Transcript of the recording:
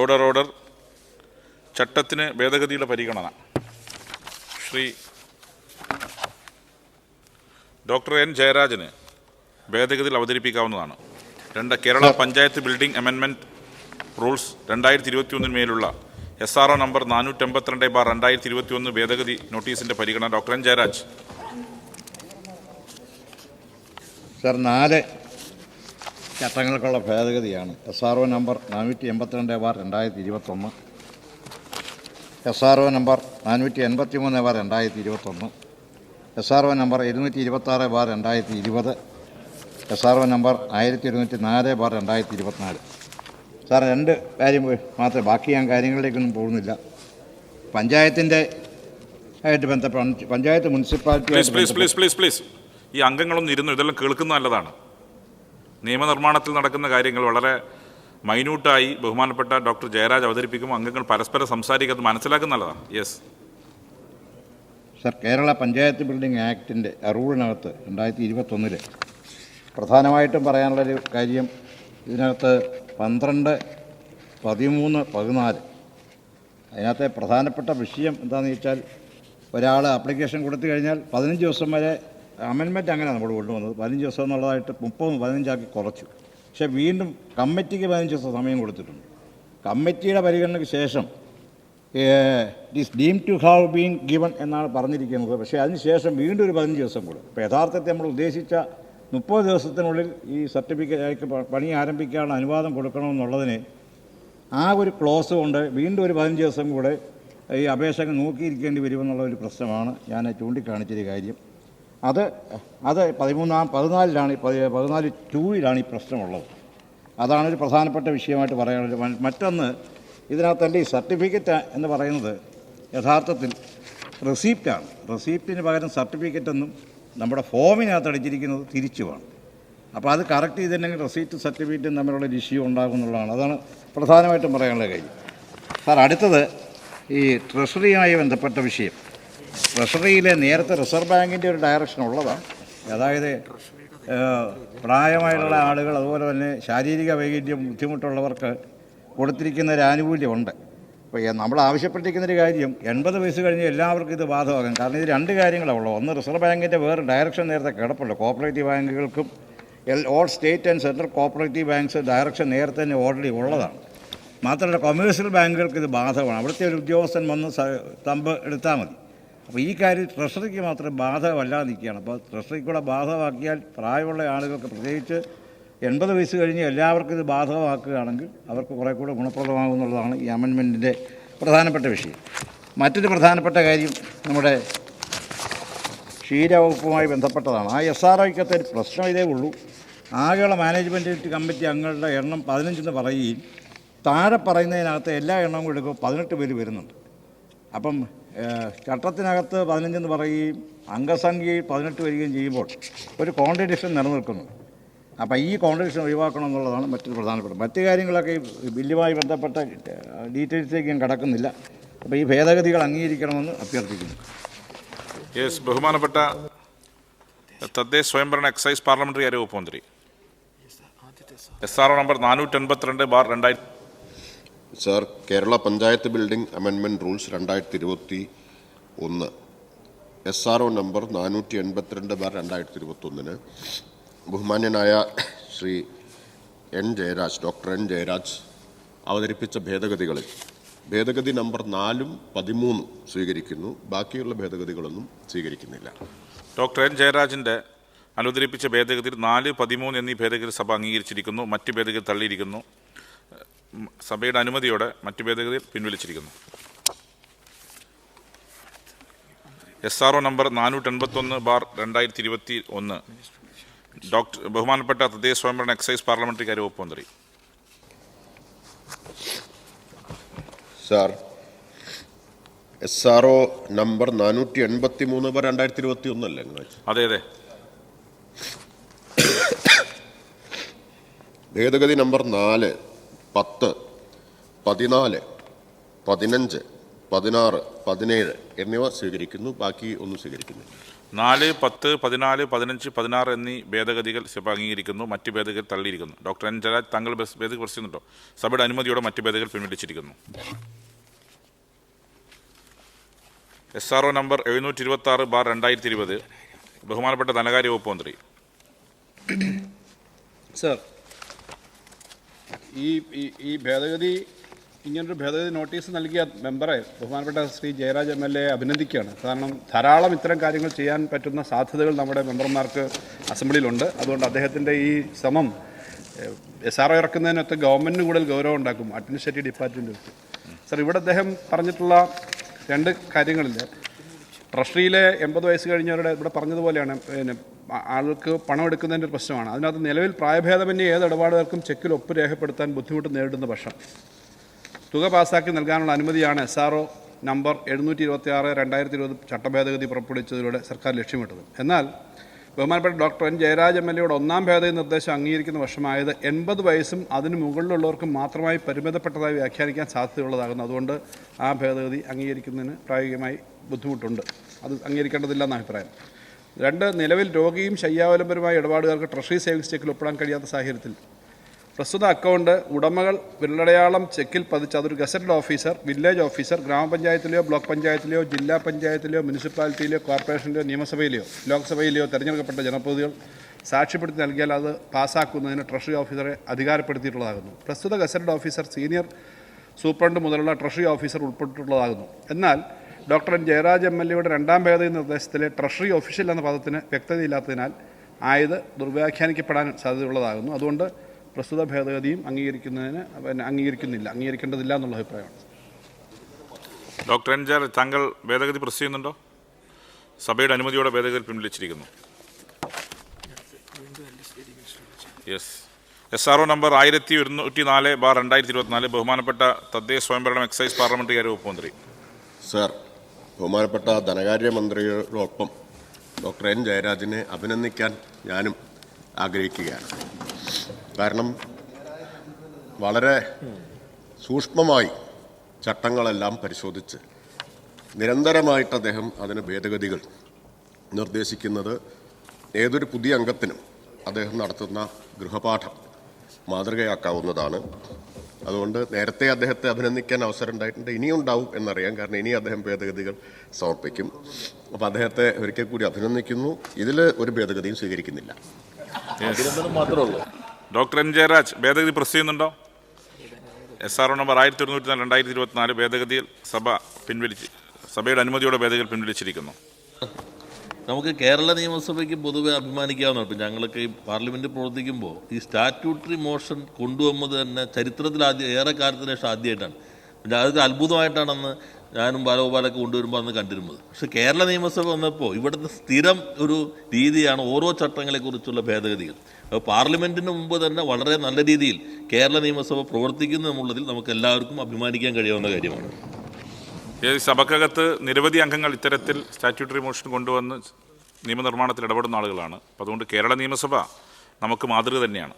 Order order. ചട്ടത്തിന് ഭേദഗതിയുടെ പരിഗണന. ശ്രീ ഡോക്ടർ എൻ ജയരാജന് ഭേദഗതിയിൽ അവതരിപ്പിക്കാവുന്നതാണ്. രണ്ട് കേരള പഞ്ചായത്ത് ബിൽഡിംഗ് അമെൻമെന്റ് റൂൾസ് രണ്ടായിരത്തി ഇരുപത്തി ഒന്നിന്മേലുള്ള എസ് ആർ ഒ നമ്പർ നാനൂറ്റമ്പത്തിരണ്ട് ബാർ രണ്ടായിരത്തി ഇരുപത്തി ഒന്ന് ഭേദഗതി നോട്ടീസിന്റെ പരിഗണന ഡോക്ടർ എൻ ജയരാജ്. സർ നാല് ചട്ടങ്ങൾക്കുള്ള ഭേദഗതിയാണ്. എസ് ആർ ഒ നമ്പർ നാനൂറ്റി എൺപത്തിരണ്ട് ബാർ രണ്ടായിരത്തി ഇരുപത്തൊന്ന് എസ് ആർ ഒ നമ്പർ നാനൂറ്റി എൺപത്തി മൂന്ന് ബാർ രണ്ടായിരത്തി ഇരുപത്തൊന്ന് എസ് ആർ ഒ നമ്പർ ഇരുന്നൂറ്റി ഇരുപത്താറ് ബാർ രണ്ടായിരത്തി ഇരുപത് എസ് ആർ ഒ നമ്പർ ആയിരത്തി ഇരുന്നൂറ്റി നാല് ബാർ രണ്ടായിരത്തി ഇരുപത്തിനാല് സാർ രണ്ട് കാര്യം മാത്രമേ ബാക്കി ഞാൻ കാര്യങ്ങളിലേക്കൊന്നും പോകുന്നില്ല. പഞ്ചായത്തിന്റെ ആയിട്ട് ബന്ധപ്പെട്ട panchayat municipality please please please please please ഈ അംഗങ്ങളൊന്നും ഇരുന്നു ഇതെല്ലാം കേൾക്കുന്ന നല്ലതാണ്. നിയമനിർമ്മാണത്തിൽ നടക്കുന്ന കാര്യങ്ങൾ വളരെ മൈന്യൂട്ടായി ബഹുമാനപ്പെട്ട ഡോക്ടർ ജയരാജ് അവതരിപ്പിക്കുമ്പോൾ അംഗങ്ങൾ പരസ്പരം സംസാരിക്കുന്നത് മനസ്സിലാക്കുന്ന നല്ലതാണ്. Yes sir Kerala panchayat building ആക്ടിന്റെ റൂളിനകത്ത് രണ്ടായിരത്തി ഇരുപത്തൊന്നിൽ പ്രധാനമായിട്ടും പറയാനുള്ളൊരു കാര്യം ഇതിനകത്ത് പന്ത്രണ്ട് പതിമൂന്ന് പതിനാല് അതിനകത്തെ പ്രധാനപ്പെട്ട വിഷയം എന്താണെന്ന് ചോദിച്ചാൽ ഒരാൾ ആപ്ലിക്കേഷൻ കൊടുത്തു കഴിഞ്ഞാൽ പതിനഞ്ച് ദിവസം വരെ അമെൻമെന്റ് അങ്ങനെ നമ്മൾ കൊണ്ടുവന്നത്. പതിനഞ്ച് ദിവസം എന്നുള്ളതായിട്ട് മുപ്പത് പതിനഞ്ചാക്കി കുറച്ചു. പക്ഷേ വീണ്ടും കമ്മിറ്റിക്ക് പതിനഞ്ച് ദിവസം സമയം കൊടുത്തിട്ടുണ്ട്. കമ്മിറ്റിയുടെ പരിഗണനയ്ക്ക് ശേഷം it is deem to have been given എന്നാണ് പറഞ്ഞിരിക്കുന്നത്. പക്ഷേ അതിന് ശേഷം വീണ്ടും ഒരു പതിനഞ്ച് ദിവസം കൂടെ ഇപ്പോൾ യഥാർത്ഥത്തിൽ നമ്മൾ ഉദ്ദേശിച്ച മുപ്പത് ദിവസത്തിനുള്ളിൽ ഈ സർട്ടിഫിക്കറ്റ് പണി ആരംഭിക്കാനുള്ള അനുവാദം കൊടുക്കണമെന്നുള്ളതിന് ആ ഒരു ക്ലോസ് കൊണ്ട് വീണ്ടും ഒരു പതിനഞ്ച് ദിവസം കൂടെ ഈ അപേക്ഷകൾ നോക്കിയിരിക്കേണ്ടി വരുമെന്നുള്ള ഒരു പ്രശ്നമാണ്. ഞാൻ ചൂണ്ടിക്കാണിച്ചൊരു കാര്യം. അത് അത് പതിമൂന്നാം പതിനാലിലാണ് പതിനാല് ടൂയിലാണ് ഈ പ്രശ്നമുള്ളത്. അതാണ് ഒരു പ്രധാനപ്പെട്ട വിഷയമായിട്ട് പറയാനുള്ളത്. മറ്റൊന്ന് ഇതിനകത്തല്ല ഈ സർട്ടിഫിക്കറ്റ് എന്ന് പറയുന്നത് യഥാർത്ഥത്തിൽ റെസീപ്റ്റാണ്. റെസീപ്റ്റിന് പകരം സർട്ടിഫിക്കറ്റ് എന്നും നമ്മുടെ ഫോമിനകത്ത് അടിച്ചിരിക്കുന്നത് തിരിച്ചുമാണ് അപ്പോൾ അത് കറക്റ്റ് ചെയ്തിട്ടുണ്ടെങ്കിൽ റെസീപ്റ്റ് സർട്ടിഫിക്കറ്റും തമ്മിലുള്ള ഒരു ഇഷ്യൂ ഉണ്ടാകും എന്നുള്ളതാണ്. അതാണ് പ്രധാനമായിട്ടും പറയാനുള്ള കാര്യം. സാർ അടുത്തത് ഈ ട്രഷറിയുമായി ബന്ധപ്പെട്ട വിഷയം. ട്രഷറിയിലെ നേരത്തെ റിസർവ് ബാങ്കിന്റെ ഒരു ഡയറക്ഷൻ ഉള്ളതാണ്. അതായത് പ്രായമായിട്ടുള്ള ആളുകൾ അതുപോലെ തന്നെ ശാരീരിക വൈകല്യം ബുദ്ധിമുട്ടുള്ളവർക്ക് കൊടുത്തിരിക്കുന്ന ഒരു ആനുകൂല്യമുണ്ട്. അപ്പോൾ നമ്മൾ ആവശ്യപ്പെട്ടിരിക്കുന്ന ഒരു കാര്യം എൺപത് വയസ്സ് കഴിഞ്ഞ് എല്ലാവർക്കും ഇത് ബാധകമാകും. കാരണം ഇത് രണ്ട് കാര്യങ്ങളാണ് ഉള്ളത്. ഒന്ന് റിസർവ് ബാങ്കിന്റെ വേറെ ഡയറക്ഷൻ നേരത്തെ കിടപ്പുണ്ട്. Cooperative ബാങ്കുകൾക്കും all state and central cooperative banks direction നേരത്തെ തന്നെ ഓൾറെഡി ഉള്ളതാണ്. മാത്രമല്ല കൊമേഴ്സ്യൽ ബാങ്കുകൾക്ക് ഇത് ബാധകമാണ്. അവിടുത്തെ ഒരു ഉദ്യോഗസ്ഥൻ വന്ന് തമ്പ് എടുത്താൽ മതി. അപ്പോൾ ഈ കാര്യം ട്രഷറിക്ക് മാത്രം ബാധകമല്ലാതെ നിൽക്കുകയാണ്. അപ്പോൾ ട്രഷറിക്ക് കൂടെ ബാധകമാക്കിയാൽ പ്രായമുള്ള ആളുകൾക്ക് പ്രത്യേകിച്ച് എൺപത് വയസ്സ് കഴിഞ്ഞ് എല്ലാവർക്കും ഇത് ബാധകമാക്കുകയാണെങ്കിൽ അവർക്ക് കുറേ കൂടെ ഗുണപ്രദമാകും എന്നുള്ളതാണ് ഈ അമെൻമെന്റിന്റെ പ്രധാനപ്പെട്ട വിഷയം. മറ്റൊരു പ്രധാനപ്പെട്ട കാര്യം നമ്മുടെ ക്ഷീരവകുപ്പുമായി ബന്ധപ്പെട്ടതാണ്. ആ എസ് ആർ ഐക്കത്തെ ഒരു പ്രശ്നം ഇതേ ഉള്ളൂ. ആകെയുള്ള മാനേജ്മെന്റ് കമ്മിറ്റി അംഗങ്ങളുടെ എണ്ണം പതിനഞ്ചെന്ന് പറയുകയും താഴെ പറയുന്നതിനകത്ത് എല്ലാ എണ്ണവും എടുക്കുമ്പോൾ പതിനെട്ട് പേര് വരുന്നുണ്ട്. അപ്പം ചട്ടത്തിനകത്ത് പതിനഞ്ചെന്ന് പറയുകയും അംഗസംഖ്യയിൽ പതിനെട്ട് വരികയും ചെയ്യുമ്പോൾ ഒരു കോൺട്രഡിക്ഷൻ നിലനിൽക്കുന്നു. അപ്പോൾ ഈ കോൺട്രഡിക്ഷൻ ഒഴിവാക്കണം എന്നുള്ളതാണ് മറ്റൊരു പ്രധാനപ്പെട്ട മറ്റു കാര്യങ്ങളൊക്കെ ഈ ബില്ലുമായി ബന്ധപ്പെട്ട ഡീറ്റെയിൽസിലേക്ക് ഞാൻ കടക്കുന്നില്ല. അപ്പോൾ ഈ ഭേദഗതികൾ അംഗീകരിക്കണമെന്ന് അഭ്യർത്ഥിക്കുന്നു. യെസ് ബഹുമാനപ്പെട്ട തദ്ദേശ സ്വയംഭരണ എക്സൈസ് പാർലമെന്ററി കാര്യ ഉപമന്ത്രി മന്ത്രി എസ് ആർ ഒ നമ്പർ നാനൂറ്റൻപത്തിരണ്ട് ബാർ രണ്ടായിരത്തി സർ കേരള പഞ്ചായത്ത് ബിൽഡിംഗ് അമെൻമെന്റ് റൂൾസ് രണ്ടായിരത്തി ഇരുപത്തി ഒന്ന് എസ് ആർ ഒ നമ്പർ നാനൂറ്റി എൺപത്തിരണ്ട് ബാർ രണ്ടായിരത്തി ഇരുപത്തൊന്നിന് ബഹുമാന്യനായ Shri N Jayaraj doctor N Jayaraj അവതരിപ്പിച്ച ഭേദഗതികളിൽ. ഭേദഗതി നമ്പർ നാലും പതിമൂന്നും സ്വീകരിക്കുന്നു. ബാക്കിയുള്ള ഭേദഗതികളൊന്നും സ്വീകരിക്കുന്നില്ല. ഡോക്ടർ എൻ ജയരാജിന്റെ അനുവദിപ്പിച്ച ഭേദഗതിയിൽ നാല് പതിമൂന്ന് എന്നീ ഭേദഗതി സഭ അംഗീകരിച്ചിരിക്കുന്നു. മറ്റ് ഭേദഗതി തള്ളിയിരിക്കുന്നു. സഭയുടെ അനുമതിയോടെ മറ്റു ഭേദഗതിയിൽ പിൻവലിച്ചിരിക്കുന്നു. എസ് ആർ ഒ നമ്പർ നാനൂറ്റി എൺപത്തൊന്ന് ബാർ രണ്ടായിരത്തി ഇരുപത്തി ഒന്ന് ഡോക്ടർ ബഹുമാനപ്പെട്ട തദ്ദേശ സ്വയംഭരണ എക്സൈസ് പാർലമെന്ററി കാര്യ വകുപ്പ് മന്ത്രി. Sir S R O number നാനൂറ്റി എൺപത്തി മൂന്ന് ബാർ രണ്ടായിരത്തി ഇരുപത്തി ഒന്നല്ലേ അതെ അതെ. ഭേദഗതി നമ്പർ നാല് പത്ത് പതിനാല് പതിനഞ്ച് പതിനാറ് പതിനേഴ് എന്നിവ സ്വീകരിക്കുന്നു. ബാക്കി ഒന്നും സ്വീകരിക്കുന്നില്ല. നാല് പത്ത് പതിനാല് പതിനഞ്ച് പതിനാറ് എന്നീ ഭേദഗതികൾ സഭ അംഗീകരിക്കുന്നു. മറ്റ് ഭേദഗതികൾ തള്ളിയിരിക്കുന്നു. Doctor N. ജയരാജ് താങ്കൾ ബസ് ഭേദഗതി പ്രശ്നമുണ്ടോ സഭയുടെ അനുമതിയോടെ മറ്റ് ഭേദഗതികൾ പിൻവലിച്ചിരിക്കുന്നു. എസ് ആർ ഒ നമ്പർ എഴുന്നൂറ്റി ഇരുപത്തി ആറ് ബാർ രണ്ടായിരത്തി ഇരുപത് ബഹുമാനപ്പെട്ട ധനകാര്യ വകുപ്പ് മന്ത്രി. സർ ഈ ഈ- ഭേദഗതി ഇങ്ങനൊരു ഭേദഗതി നോട്ടീസ് നൽകിയ മെമ്പറെ ബഹുമാനപ്പെട്ട Shri Jayaraj M L A അഭിനന്ദിക്കുകയാണ്. കാരണം ധാരാളം ഇത്തരം കാര്യങ്ങൾ ചെയ്യാൻ പറ്റുന്ന സാധ്യതകൾ നമ്മുടെ മെമ്പർമാർക്ക് അസംബ്ലിയിലുണ്ട്. അതുകൊണ്ട് അദ്ദേഹത്തിന്റെ ഈ ശ്രമം എസ് ആർ ഒ ഇറക്കുന്നതിനൊക്കെ ഗവൺമെന്റിന് കൂടുതൽ ഗൗരവം ഉണ്ടാക്കും അഡ്മിനിസ്ട്രേറ്റീവ് ഡിപ്പാർട്ട്മെന്റ് സർ ഇവിടെ അദ്ദേഹം പറഞ്ഞിട്ടുള്ള രണ്ട് കാര്യങ്ങളിൽ ട്രഷറിയിലെ എൺപത് വയസ്സ് കഴിഞ്ഞവരുടെ ഇവിടെ പറഞ്ഞതുപോലെയാണ് പിന്നെ ആൾക്ക് പണം എടുക്കുന്നതിന്റെ ഒരു പ്രശ്നമാണ്. അതിനകത്ത് നിലവിൽ പ്രായഭേദമന്യേ ഏത് ഇടപാടുകാർക്കും ചെക്കിൽ ഒപ്പ് രേഖപ്പെടുത്താൻ ബുദ്ധിമുട്ട് നേരിടുന്ന പക്ഷം തുക പാസാക്കി നൽകാനുള്ള അനുമതിയാണ് എസ് ആർ ഒ നമ്പർ എഴുന്നൂറ്റി ഇരുപത്തി ആറ് രണ്ടായിരത്തി ഇരുപത് ചട്ടഭേദഗതി പുറപ്പെടുവിച്ചതിലൂടെ സർക്കാർ ലക്ഷ്യമിട്ടത്. എന്നാൽ ബഹുമാനപ്പെട്ട doctor N Jayaraj M L എയുടെ ഒന്നാം ഭേദഗതി നിർദ്ദേശം അംഗീകരിക്കുന്ന വർഷമായത് എൺപത് വയസ്സും അതിന് മുകളിലുള്ളവർക്ക് മാത്രമായി പരിമിതപ്പെട്ടതായി വ്യാഖ്യാനിക്കാൻ സാധ്യതയുള്ളതാകുന്നു. അതുകൊണ്ട് ആ ഭേദഗതി അംഗീകരിക്കുന്നതിന് പ്രായോഗികമായി ബുദ്ധിമുട്ടുണ്ട്. അത് അംഗീകരിക്കേണ്ടതില്ല എന്ന അഭിപ്രായം. രണ്ട് നിലവിൽ രോഗിയും ശയ്യാവലംബരമായ ഇടപാടുകാർക്ക് ട്രഷറി സേവിങ്സ് ചെക്കിൽ ഒപ്പിടാൻ കഴിയാത്ത സാഹചര്യത്തിൽ പ്രസ്തുത അക്കൗണ്ട് ഉടമകൾ വിരലടയാളം ചെക്കിൽ പതിച്ച് അതൊരു ഗസറ്റഡ് ഓഫീസർ വില്ലേജ് ഓഫീസർ ഗ്രാമപഞ്ചായത്തിലെയോ ബ്ലോക്ക് പഞ്ചായത്തിലെയോ ജില്ലാ പഞ്ചായത്തിലെയോ മുനിസിപ്പാലിറ്റിയിലെയോ കോർപ്പറേഷനിലെയോ നിയമസഭയിലെയോ ലോക്സഭയിലെയോ തെരഞ്ഞെടുക്കപ്പെട്ട ജനപ്രതിനിധികൾ സാക്ഷ്യപ്പെടുത്തി നൽകിയാൽ അത് പാസ്സാക്കുന്നതിന് ട്രഷറി ഓഫീസറെ അധികാരപ്പെടുത്തിയിട്ടുള്ളതാകുന്നു. പ്രസ്തുത ഗസറ്റഡ് ഓഫീസർ സീനിയർ സൂപ്രണ്ട് മുതലുള്ള ട്രഷറി ഓഫീസർ ഉൾപ്പെട്ടിട്ടുള്ളതാകുന്നു. എന്നാൽ doctor N. Jayaraj M. L. എയുടെ രണ്ടാം ഭേദഗതി നിർദ്ദേശത്തിലെ ട്രഷറി ഒഫീഷ്യൽ എന്ന പദത്തിന് വ്യക്തതയില്ലാത്തതിനാൽ ആയത് ദുർവ്യാഖ്യാനിക്കപ്പെടാൻ സാധ്യതയുള്ളതാകുന്നു. അതുകൊണ്ട് പ്രസ്തുത ഭേദഗതിയും അംഗീകരിക്കുന്നതിന് പിന്നെ അംഗീകരിക്കുന്നില്ല. അംഗീകരിക്കേണ്ടതില്ല എന്നുള്ള അഭിപ്രായമാണ്. ഡോക്ടർ എൻ ജാർ താങ്കൾ ഭേദഗതി പ്രസ് ചെയ്യുന്നുണ്ടോ? സഭയുടെ അനുമതിയോടെ ഭേദഗതി പിൻവലിച്ചിരിക്കുന്നു. Yes S R O number ആയിരത്തി ഒരുന്നൂറ്റി നാല് ബാർ രണ്ടായിരത്തി ഇരുപത്തിനാല് ബഹുമാനപ്പെട്ട തദ്ദേശ സ്വയംഭരണം എക്സൈസ് പാർലമെന്ററി കാര്യ വകുപ്പ് മന്ത്രി. സർ ബഹുമാനപ്പെട്ട ധനകാര്യ മന്ത്രിയോടൊപ്പം ഡോക്ടർ എൻ ജയരാജിനെ അഭിനന്ദിക്കാൻ ഞാനും ആഗ്രഹിക്കുകയാണ്. കാരണം വളരെ സൂക്ഷ്മമായി ചട്ടങ്ങളെല്ലാം പരിശോധിച്ച് നിരന്തരമായിട്ട് അദ്ദേഹം അതിന് ഭേദഗതികൾ നിർദ്ദേശിക്കുന്നത് ഏതൊരു പുതിയ അംഗത്തിനും അദ്ദേഹം നടത്തുന്ന ഗൃഹപാഠം മാതൃകയാക്കാവുന്നതാണ്. അതുകൊണ്ട് നേരത്തെ അദ്ദേഹത്തെ അഭിനന്ദിക്കാൻ അവസരം ഉണ്ടായിട്ടുണ്ട്. ഇനിയും ഉണ്ടാവും എന്നറിയാം. കാരണം ഇനി അദ്ദേഹം ഭേദഗതികൾ സമർപ്പിക്കും. അപ്പോൾ അദ്ദേഹത്തെ ഒരിക്കൽ കൂടി അഭിനന്ദിക്കുന്നു. ഇതിൽ ഒരു ഭേദഗതിയും സ്വീകരിക്കുന്നില്ല. മാത്രമേ ഉള്ളൂ. ഡോക്ടർ എൻ ജയരാജ് ഭേദഗതി പ്രസ് ചെയ്യുന്നുണ്ടോ? എസ് ആർ ഒ നമ്പർ ആയിരത്തി ഒരുന്നൂറ്റി നാല് രണ്ടായിരത്തി ഇരുപത്തിനാല് ഭേദഗതിയിൽ സഭ പിൻവലിച്ച് സഭയുടെ അനുമതിയോടെ ഭേദഗതി പിൻവലിച്ചിരിക്കുന്നു. നമുക്ക് കേരള നിയമസഭയ്ക്ക് പൊതുവെ അഭിമാനിക്കാവുന്ന ഇപ്പം ഞങ്ങളൊക്കെ ഈ പാർലമെന്റ് പ്രവർത്തിക്കുമ്പോൾ ഈ സ്റ്റാറ്റ്യൂട്ടറി മോഷൻ കൊണ്ടുവന്നത് തന്നെ ചരിത്രത്തിൽ ആദ്യം ഏറെ കാലത്തിന് ശേഷം ആദ്യമായിട്ടാണ്. അതൊക്കെ അത്ഭുതമായിട്ടാണെന്ന് ഞാനും ബാലഗോപാലൊക്കെ കൊണ്ടുവരുമ്പോൾ അന്ന് കണ്ടിരുന്നത്. പക്ഷേ കേരള നിയമസഭ വന്നപ്പോൾ ഇവിടുത്തെ സ്ഥിരം ഒരു രീതിയാണ് ഓരോ ചട്ടങ്ങളെക്കുറിച്ചുള്ള ഭേദഗതികൾ. പാർലമെന്റിന് മുമ്പ് തന്നെ വളരെ നല്ല രീതിയിൽ കേരള നിയമസഭ പ്രവർത്തിക്കുന്നു എന്നുള്ളതിൽ നമുക്ക് എല്ലാവർക്കും അഭിമാനിക്കാൻ കഴിയാവുന്ന കാര്യമാണ്. സഭക്കകത്ത് നിരവധി അംഗങ്ങൾ ഇത്തരത്തിൽ സ്റ്റാറ്റ്യൂട്ടറി മോഷൻ കൊണ്ടുവന്ന് നിയമനിർമ്മാണത്തിൽ ഇടപെടുന്ന ആളുകളാണ്. അപ്പോൾ അതുകൊണ്ട് കേരള നിയമസഭ നമുക്ക് മാതൃക തന്നെയാണ്.